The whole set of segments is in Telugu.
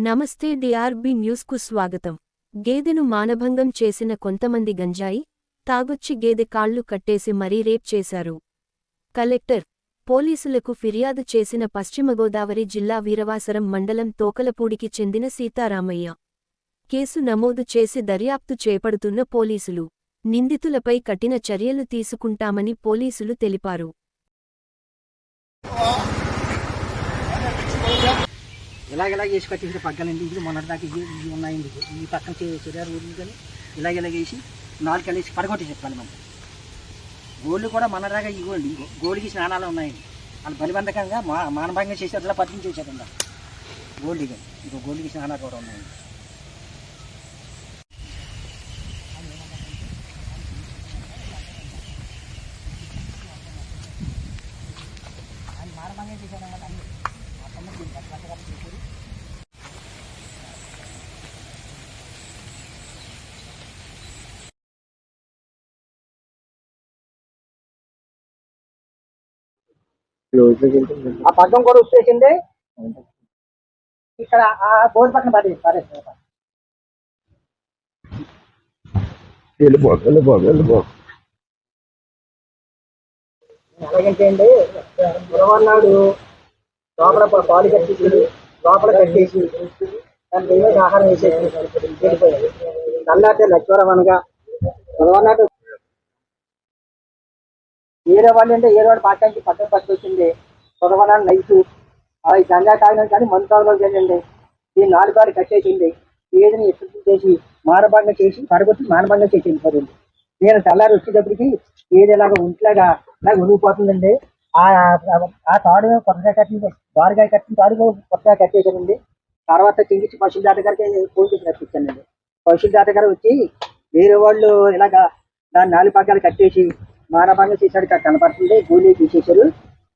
నమస్తే డిఆర్బి న్యూస్కు స్వాగతం. గేదెను మానభంగం చేసిన కొంతమంది గంజాయి తాగొచ్చి గేదె కాళ్ళు కట్టేసి మరీ రేప్ చేశారు. కలెక్టర్ పోలీసులకు ఫిర్యాదు చేసిన పశ్చిమ గోదావరి జిల్లా వీరవాసరం మండలం తోకలపూడికి చెందిన సీతారామయ్య. కేసు నమోదు చేసి దర్యాప్తు చేపడుతున్న పోలీసులు. నిందితులపై కఠిన చర్యలు తీసుకుంటామని పోలీసులు తెలిపారు. ఇలాగ వేసుకొచ్చేసి వేసి పగ్గాలండి. ఇది మొన్నటి దాకా ఇవి ఉన్నాయండి. ఈ పక్కన శరీరం ఊరింది కానీ ఇలాగ ఇలాగ వేసి నాలుగు వేసి పడగొట్టేసి పని మంది గోళ్ళు కూడా మొన్నటిదాకా ఇవ్వండి. గోళ్ళకి స్నానాలు ఉన్నాయండి. వాళ్ళు బలిబంధకంగా మా మానభంగా చేసి అట్లా పట్టించేసారండి గోల్డ్ ఇక ఇంకో గోల్డ్కి స్నానాలు కూడా ఉన్నాయండి. మానభంగా చేశారు అన్ని మొత్తం దీన్ని బలిబంధకంగా చేశారు ఆ పగ్గం కూడా వచ్చేసింది ఇక్కడ ఆ బోర్డు పక్కన పడి పడేసి వెళ్ళిపో వెళ్ళిపో వెళ్ళిపో ఎలాగంటే అండి గురవన్నాడు లోపల పాలు కట్టేసి లోపల కట్టేసి దాని ఏదో ఆహారం వేసేసి వెళ్ళిపోయాడు. నల్లాటే లక్ష్వరం అనగా గురవన్నాడు ఏదో వాళ్ళు అంటే ఏదో వాడు పాఠానికి పక్కన పట్టుకొచ్చింది. గురవన్నాడు నైట్ అవి గంగా తాగిన కానీ మందు తాగలేదు చేయండి ఈ నాలుగు కారు కట్టేసింది. ఏదని ఎత్తుకు చేసి మానభంగం చేసి పడగొట్టి మానభంగం చేసి వెళ్ళిపోతుంది నేను తెల్లారి వచ్చేటప్పటికి ఏది ఇలాగ ఒంట్లాగా నాకు ఉనిగిపోతుందండి ఆ తాడు కొత్తగా కట్టింది బారుగా కట్టిన తాడు కొత్తగా కట్టేసానండి తర్వాత చింగిచ్చి పశువుల దాట గారికి ఫోన్ చేసి రప్పించానండి. పశువుల దాట గారు వచ్చి వేరే వాళ్ళు ఇలాగా దాన్ని నాలుగు పగ్గాలు కట్టేసి మానభంగం చేశాడు ఇక్కడ కనపడుతుంది గోళీ తీసేశారు.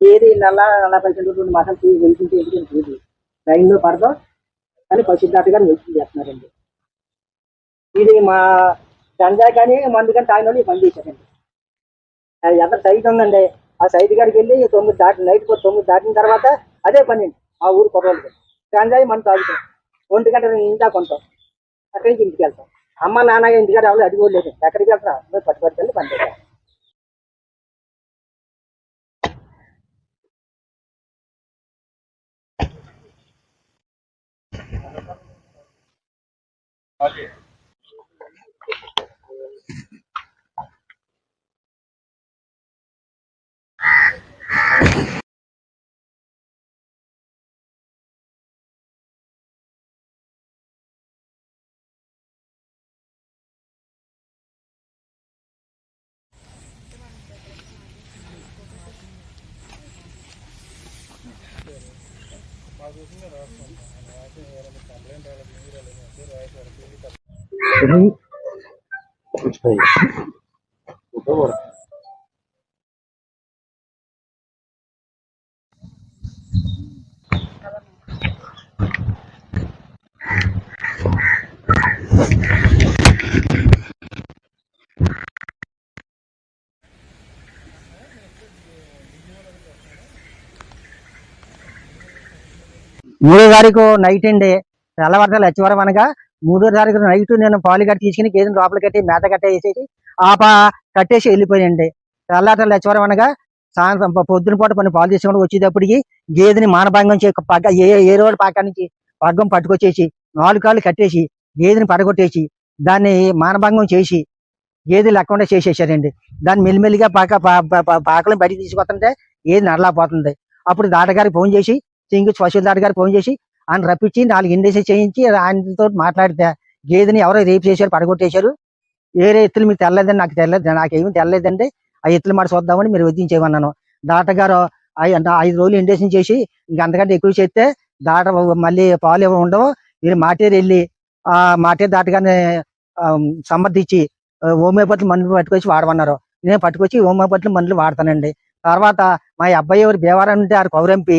ఏది నల్ల నలభై రెండు మాసం వెళ్తుంటే ఎందుకంటే లైన్లో పడదాం. అని పశువుల దాట గారు వెళ్తుంది చేస్తున్నారండి ఇది మా గంజాయి కానీ మందు కానీ తాగిన వాళ్ళు పని చేశారండి. అది ఎంత సైట్ ఉందండి ఆ సైడ్ కాడికి వెళ్ళి తొమ్మిది దాటి నైట్ పో- తొమ్మిది దాటిన తర్వాత అదే పని ఆ ఊరు కుర్రోళ్ళకి. గంజాయి మనం తాగుతాం ఒంటి గంట ఇందా కొంటాం అక్కడి నుంచి ఇంటికి వెళ్తాం. అమ్మ నాన్న ఇంటికాడ రావాలి అది కూడా లేదు. ఎక్కడికి వెళ్తాం పట్టుబడికి వెళ్ళి పని చేస్తాం Gracias. మూడో తారీఖు నైట్ అండి. తెల్లవారుజాలు వచ్చేవారం అనగా మూడో తారీఖు నైట్ నేను పాలు కట్టి తీసుకుని గేదెని లోపల కట్టి మేత కట్టేసేసి ఆ పా కట్టేసి వెళ్ళిపోయండి తెల్లవారుజాలు వచ్చేవారం అనగా సాయంత్రం పొద్దున పూట కొన్ని పాలు తీసుకుని వచ్చేటప్పటికి గేదెని మానభంగం చే పగ్గ ఏ ఏ రోజు పాక నుంచి పగ్గం పట్టుకొచ్చేసి నాలుగు కాళ్ళు కట్టేసి గేదెని పడగొట్టేసి దాన్ని మానభంగం చేసి గేదె లేకుండా చేసేసారండి. దాన్ని మెల్లిమెల్లిగా పాక పాకలను బయటికి తీసుకొస్తుంటే ఏది నడలాపోతుంది అప్పుడు దాటగారికి ఫోన్ చేసి సింగు పశువుల దాట గారికి ఫోన్ చేసి ఆయన రప్పించి నాలుగు ఇండేసి చేయించి ఆయనతో మాట్లాడితే గేదెని ఎవరో రేపు చేశారు పడగొట్టేశారు. వేరే ఎత్తులు మీకు తెల్లదండి నాకు తెల్లదు నాకేమీ తెల్లలేదండి ఆ ఎత్తులు మాట చూద్దామని మీరు వదిలించేయమన్నాను. దాటగారు గారు ఐదు రోజులు ఇండేషన్ చేసి ఇంక అంతకంటే ఎక్కువ చేస్తే దాట మళ్ళీ పాలు ఏమో ఉండవు. మీరు మాటేరు వెళ్ళి ఆ మాటేరు దాటగానే సమర్థించి హోమియోపతి మందులు పట్టుకొచ్చి వాడమన్నారు. నేను పట్టుకొచ్చి హోమియోపతి మందులు వాడతానండి. తర్వాత మా అబ్బాయి ఎవరు బేవారం ఉంటే ఆరు కౌరంపి.